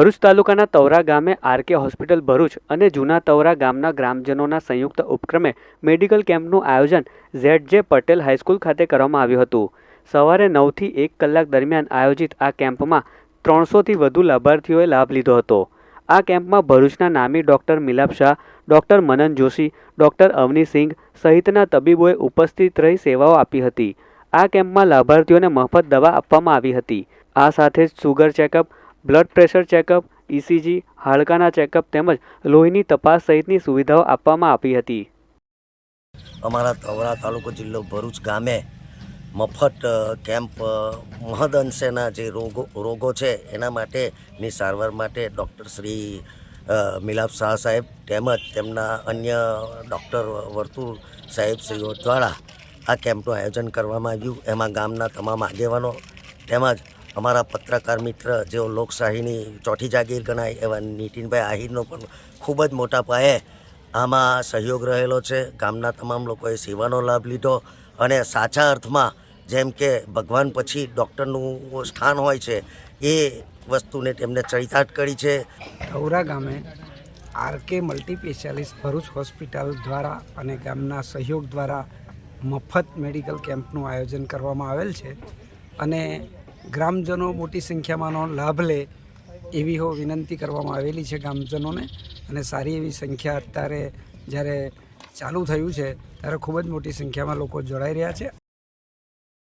ભરૂચ તાલુકાના તવરા ગામે RK hospital Bharuch અને જૂના તવરા ગામના ગ્રામજનોના સંયુક્ત ઉપક્રમે મેડિકલ કેમ્પનું આયોજન ઝેડ જે પટેલ હાઈસ્કૂલ ખાતે કરવામાં આવ્યું હતું. સવારે નવથી એક કલાક દરમિયાન આયોજિત આ કેમ્પમાં ત્રણસોથી વધુ લાભાર્થીઓએ લાભ લીધો હતો. આ કેમ્પમાં ભરૂચના નામી doctor Milap Shah, doctor Manan Joshi, doctor Avani Singh સહિતના તબીબોએ ઉપસ્થિત રહી સેવાઓ આપી હતી. આ કેમ્પમાં લાભાર્થીઓને મફત દવા આપવામાં આવી હતી. આ સાથે જ sugar checkup blood pressure checkup ECG હાડકાના checkup તેમજ લોહીની તપાસ સહિતની સુવિધાઓ આપવામાં આપી હતી. અમારા તવરા તાલુકો જિલ્લો ભરૂચ ગામે મફત કેમ્પ મહદ મહદઅંશેના જે રોગો રોગો છે એના માટેની સારવાર માટે ડૉક્ટર શ્રી મિલાપ શાહ સાહેબ તેમજ તેમના અન્ય ડૉક્ટર વર્તુળ સાહેબ શ્રીઓ દ્વારા આ કેમ્પનું આયોજન કરવામાં આવ્યું. એમાં ગામના તમામ આગેવાનો તેમજ અમારા પત્રકાર મિત્ર જેઓ લોકશાહીની ચોથી જાગીર ગણાય એવા નીતિનભાઈ આહિરનો પણ ખૂબ જ મોટા પાયે આમાં સહયોગ રહેલો છે. ગામના તમામ લોકોએ સેવાનો લાભ લીધો અને સાચા અર્થમાં જેમ કે ભગવાન પછી ડૉક્ટરનું સ્થાન હોય છે એ વસ્તુને તેમને ચરિતાર્થ કરી છે. ઠૌરા ગામે RK multi specialist Bharuch hospital દ્વારા અને ગામના સહયોગ દ્વારા મફત મેડિકલ કેમ્પનું આયોજન કરવામાં આવેલ છે અને ગ્રામજનો મોટી સંખ્યામાંનો લાભ લે એવી હો વિનંતી કરવામાં આવેલી છે ગ્રામજનોને અને સારી એવી સંખ્યા અત્યારે જ્યારે ચાલુ થયું છે, ત્યારે ખૂબ જ મોટી સંખ્યામાં લોકો જોડાઈ રહ્યા છે.